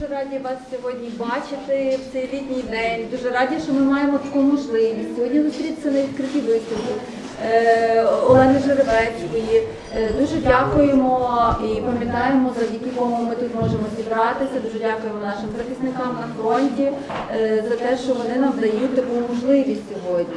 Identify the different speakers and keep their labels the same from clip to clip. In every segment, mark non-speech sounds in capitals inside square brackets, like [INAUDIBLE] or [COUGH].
Speaker 1: дуже раді вас сьогодні бачити в цей літній день. Дуже раді, що ми маємо таку можливість сьогодні зустрітися на відкритій виставці е, Олени Жеребецької. Е, Дуже дякуємо і пам'ятаємо, завдяки кому ми тут можемо зібратися. Дуже дякуємо нашим захисникам на фронті е, за те, що вони нам дають таку можливість сьогодні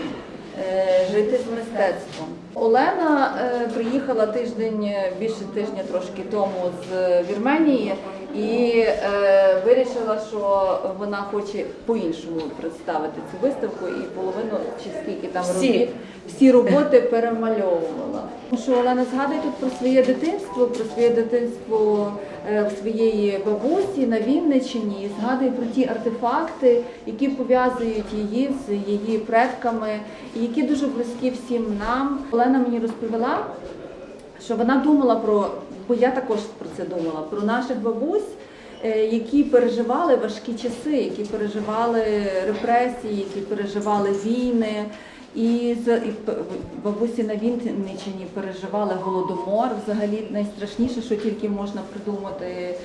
Speaker 1: жити з мистецтвом. Олена е, приїхала тиждень, е, більше тижня трошки тому з е, Вірменії і е, вирішила, що вона хоче по-іншому представити цю виставку і половину чи скільки там
Speaker 2: Всі.
Speaker 1: робіт, всі роботи перемальовувала. Що Олена згадує тут про своє дитинство, про своє дитинство е, в своєї бабусі на Вінниччині, і згадує про ті артефакти, які пов'язують її з її предками, і які дуже близькі всім нам. Олена мені розповіла, що вона думала про, бо я також про це думала, про наших бабусь, е, які переживали важкі часи, які переживали репресії, які переживали війни. І, з- і бабусі на Вінниччині переживали голодомор, взагалі найстрашніше, що тільки можна придумати е,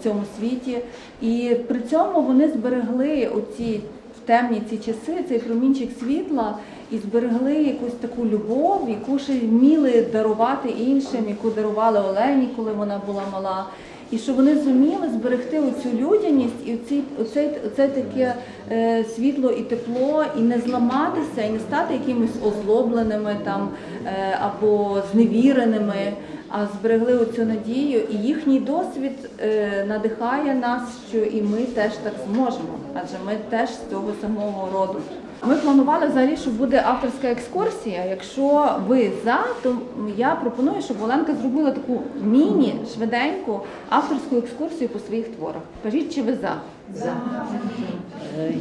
Speaker 1: в цьому світі. І при цьому вони зберегли оці в темні ці часи, цей промінчик світла, і зберегли якусь таку любов, яку ще вміли дарувати іншим, яку дарували Олені, коли вона була мала. І що вони зуміли зберегти оцю людяність і оці, оце, оце таке е, світло і тепло, і не зламатися, і не стати якимись озлобленими там е, або зневіреними, а зберегли оцю надію. І їхній досвід е, надихає нас, що і ми теж так зможемо, адже ми теж з цього самого роду. Ми планували взагалі, що буде авторська екскурсія. Якщо ви за, то я пропоную, щоб Оленка зробила таку міні, швиденьку авторську екскурсію по своїх творах. Кажіть, чи ви за? За.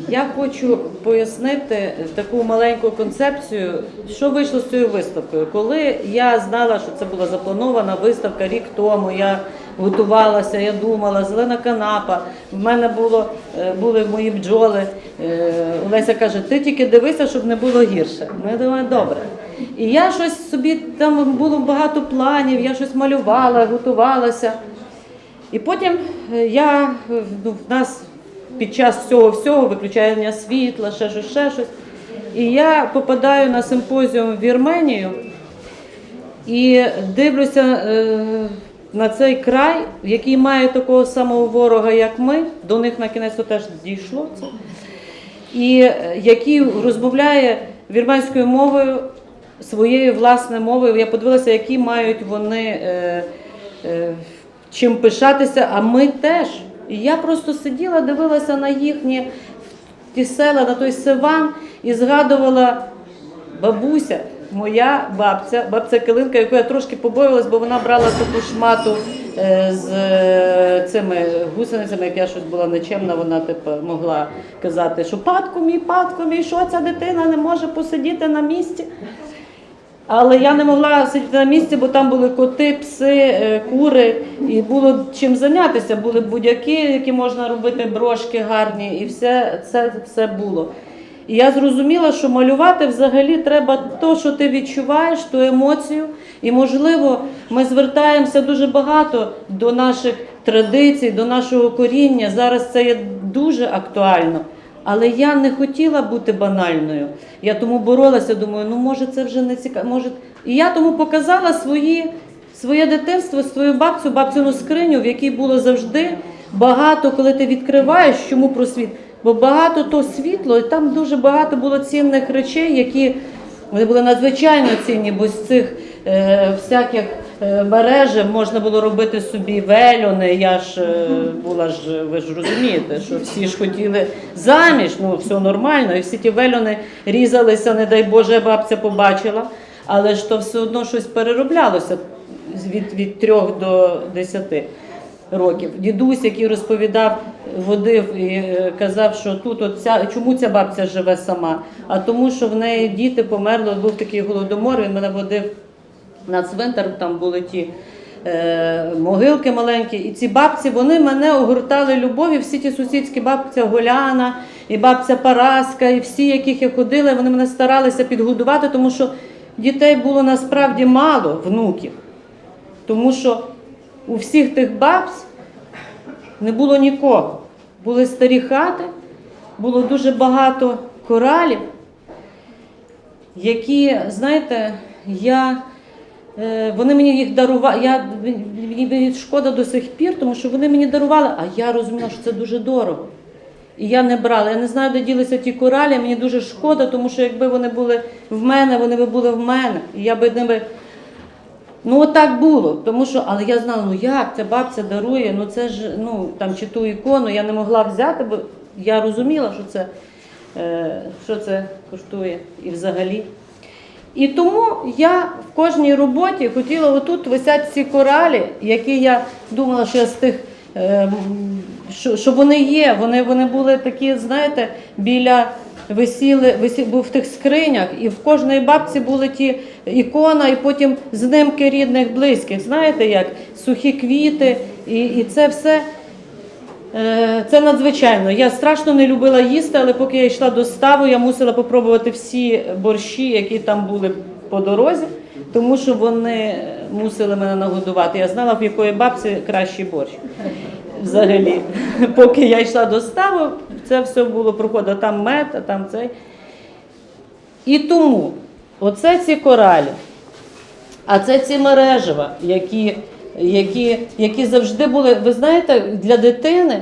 Speaker 2: Я хочу пояснити таку маленьку концепцію, що вийшло з цією виставкою. Коли я знала, що це була запланована виставка рік тому, я готувалася, я думала, зелена канапа. В мене було, е, були мої бджоли. Е, Олеся каже, ти тільки дивися, щоб не було гірше. Ну, я думаю, добре. І я щось собі, там було багато планів, я щось малювала, готувалася. І потім е, я е, ну, в нас під час цього всього виключання світла, ще щось, ще щось. І я попадаю на симпозіум в Вірменію і дивлюся е, на цей край, який має такого самого ворога, як ми. До них на кінець теж дійшло це. І е, який розмовляє вірменською мовою, своєю власною мовою. Я подивилася, які мають вони е, е, чим пишатися, а ми теж. І я просто сиділа, дивилася на їхні ті села, на той Севан і згадувала бабуся, моя бабця, бабця Килинка, яку я трошки побоювалась, бо вона брала таку шмату е, з е, цими гусеницями, як я щось була нечемна, вона типу, могла казати, що падку мій, падку мій, що ця дитина не може посидіти на місці. Але я не могла сидіти на місці, бо там були коти, пси, е, кури, і було чим зайнятися. Були будь-які, які можна робити, брошки гарні, і все це все було. І я зрозуміла, що малювати взагалі треба то, що ти відчуваєш, ту емоцію. І, можливо, ми звертаємося дуже багато до наших традицій, до нашого коріння. Зараз це є дуже актуально. Але я не хотіла бути банальною. Я тому боролася, думаю, ну може це вже не цікаво. Може... І я тому показала свої, своє дитинство, свою бабцю, бабцюну скриню, в якій було завжди багато, коли ти відкриваєш, чому про світ. Бо багато то світло, і там дуже багато було цінних речей, які вони були надзвичайно цінні, бо з цих е, всяких е, мережів можна було робити собі вельони. Я ж е, була ж, ви ж розумієте, що всі ж хотіли заміж, ну все нормально, і всі ті вельони різалися, не дай Боже, бабця побачила. Але ж то все одно щось перероблялося від, від трьох до десяти років. Дідусь, який розповідав, водив і е, казав, що тут от ця, чому ця бабця живе сама? А тому, що в неї діти померли, був такий голодомор, він мене водив на цвинтар, там були ті е, могилки маленькі. І ці бабці вони мене огортали любов'ю. Всі ті сусідські бабця Голяна і бабця Параска, і всі, яких я ходила, вони мене старалися підгодувати, тому що дітей було насправді мало, внуків. Тому що у всіх тих бабць не було нікого. були старі хати, було дуже багато коралів, які, знаєте, я, е, вони мені їх дарували. Я, мені шкода до сих пір, тому що вони мені дарували, а я розуміла, що це дуже дорого. І я не брала. Я не знаю, де ділися ті коралі. Мені дуже шкода, тому що якби вони були в мене, вони би були в мене. І я би ними. Ну, от так було. Тому що, але я знала, ну як, ця бабця дарує, ну це ж ну там чи ту ікону я не могла взяти, бо я розуміла, що це, е, що це коштує і взагалі. І тому я в кожній роботі хотіла, отут висять ці коралі, які я думала, що я з тих, е, що, що вони є. Вони, вони були такі, знаєте, біля висіли, висі, був в тих скринях, і в кожної бабці були ті ікона, і потім знимки рідних, близьких. Знаєте, як сухі квіти, і, і це все. Е, Це надзвичайно. Я страшно не любила їсти, але поки я йшла до ставу, я мусила попробувати всі борщі, які там були по дорозі, тому що вони мусили мене нагодувати. Я знала, в якої бабці кращий борщ. Взагалі, поки я йшла до ставу, це все було проходило там мед, а там цей. І тому оце ці коралі, а це ці мережева, які, які, які завжди були, ви знаєте, для дитини.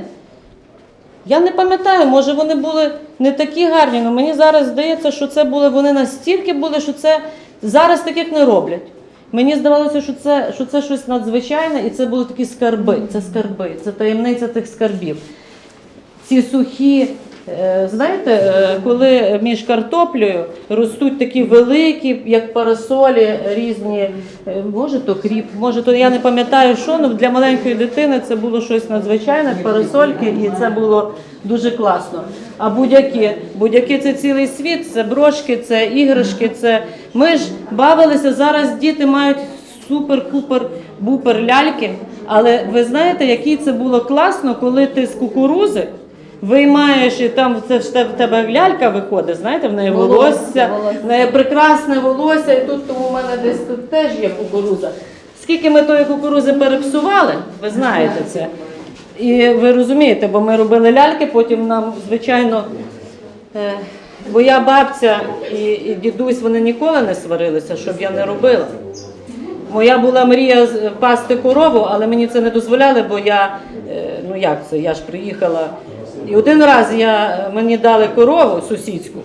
Speaker 2: Я не пам'ятаю, може вони були не такі гарні, але мені зараз здається, що це були вони настільки були, що це зараз таких не роблять. Мені здавалося, що це, що це щось надзвичайне, і це були такі скарби. Це скарби, це таємниця тих скарбів. Ці сухі, знаєте, е, коли між картоплею ростуть такі великі, як парасолі, різні, е, може то кріп, може то я не пам'ятаю, що але для маленької дитини це було щось надзвичайне, парасольки, і це було дуже класно. А будь-які, будь-які це цілий світ, це брошки, це іграшки, це ми ж бавилися. Зараз діти мають супер-купер бупер ляльки. Але ви знаєте, який це було класно, коли ти з кукурузи виймаєш і там це ж в тебе лялька виходить, знаєте, в неї
Speaker 1: Волосся,
Speaker 2: волосся, в неї прекрасне волосся, і тут тому у мене десь тут теж є кукуруза. Скільки ми тої кукурузи перепсували, ви знаєте це. І ви розумієте, бо ми робили ляльки, потім нам, звичайно, е, моя бабця і, і дідусь вони ніколи не сварилися, щоб я не робила. Моя була мрія пасти корову, але мені це не дозволяли, бо я, е, ну як це, я ж приїхала. І один раз я, мені дали корову сусідську.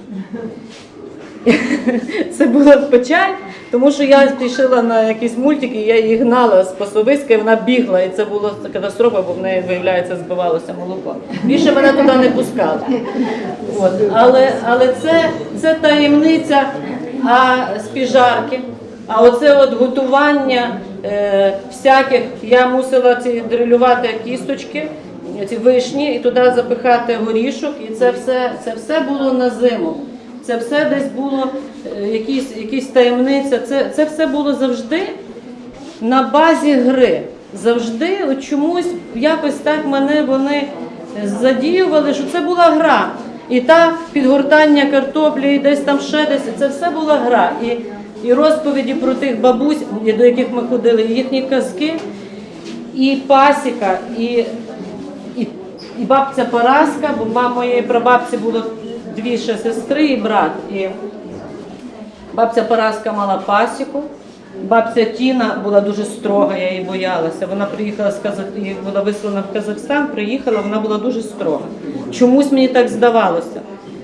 Speaker 2: [LAUGHS] Це була печаль, тому що я пішла на якісь мультики, я її гнала з пасовиська, і вона бігла, і це була катастрофа, бо в неї, виявляється, збивалося молоко. Більше мене туди не пускали. От. Але, але це, це таємниця а, спіжарки. А оце от готування е, всяких, я мусила ці дрилювати кісточки, ці вишні, і туди запихати горішок, і це все, це все було на зиму. Це все десь було е, якісь, якісь таємниця. Це, це все було завжди на базі гри. Завжди от чомусь якось так мене вони задіювали, що це була гра. І та підгортання картоплі, і десь там ще десь, це все була гра. І, і розповіді про тих бабусь, до яких ми ходили, і їхні казки, і пасіка, і, і, і бабця Параска, бо мама моєї прабабці було дві ще сестри і брат. І бабця Параска мала пасіку. Бабця Тіна була дуже строга, я її боялася. Вона приїхала з Казах... була вислана в Казахстан, приїхала, вона була дуже строга. Чомусь мені так здавалося.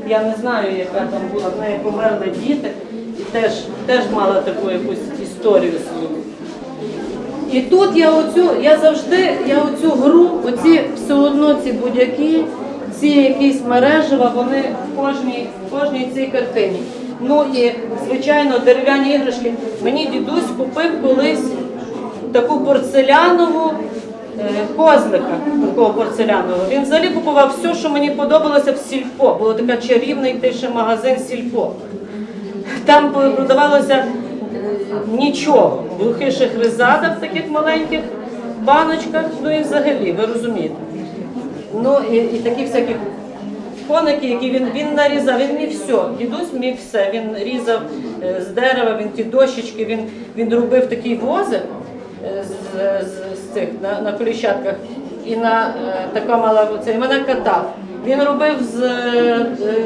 Speaker 2: Я не знаю, яка там була. В неї померли діти і теж, теж мала таку якусь історію свою. І тут я оцю, я завжди, я оцю гру, оці все одно ці будь-які, ці якісь мережева, вони в кожній, в кожній цій картині. Ну і звичайно, дерев'яні іграшки. Мені дідусь купив колись таку порцелянову е, козлика, такого порцелянового. Він взагалі купував все, що мені подобалося в сільпо. Було така чарівний тише магазин сільпо. Там продавалося нічого. Глухий шахризада в таких маленьких баночках, ну і взагалі, ви розумієте. Ну і, і такі всякі коники, які він, він нарізав, він міг все. Дідусь міг все. Він різав е, з дерева, він ті дощечки, він, він робив такий возик е, з, з, з цих на, на коліщатках. і на е, така мала оце, і мене катав. Він робив з,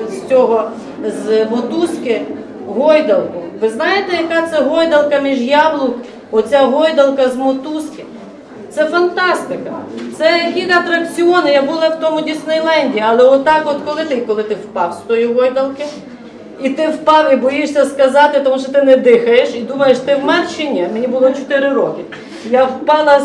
Speaker 2: з цього з мотузки гойдалку. Ви знаєте, яка це гойдалка між яблук? Оця гойдалка з мотузки. Це фантастика. Це які атракціони. Я була в тому Діснейленді, але отак, от коли ти, коли ти впав з тої гойдалки, і ти впав і боїшся сказати, тому що ти не дихаєш, і думаєш, ти вмер чи ні? Мені було 4 роки. Я впала,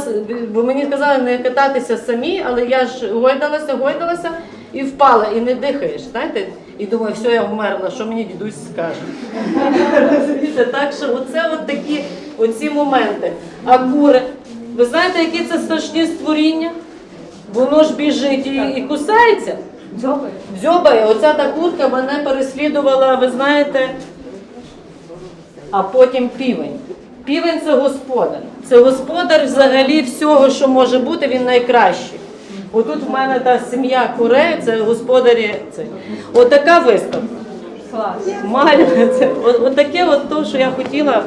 Speaker 2: бо мені сказали не кататися самі, але я ж гойдалася, гойдалася і впала, і не дихаєш. Знаєте? І думаю, все, я вмерла, що мені дідусь скаже. Розумієте? Так що оце от такі оці моменти. А кури, ви знаєте, які це страшні створіння? Воно ж біжить і, і кусається. Дзьобає. Оця та курка мене переслідувала, ви знаєте, а потім півень. Півень це господар. Це господар взагалі всього, що може бути, він найкращий. Отут в мене та сім'я курей, це господарі. Це. Отака виставка. Клас. Це от, от таке от то, що я хотіла.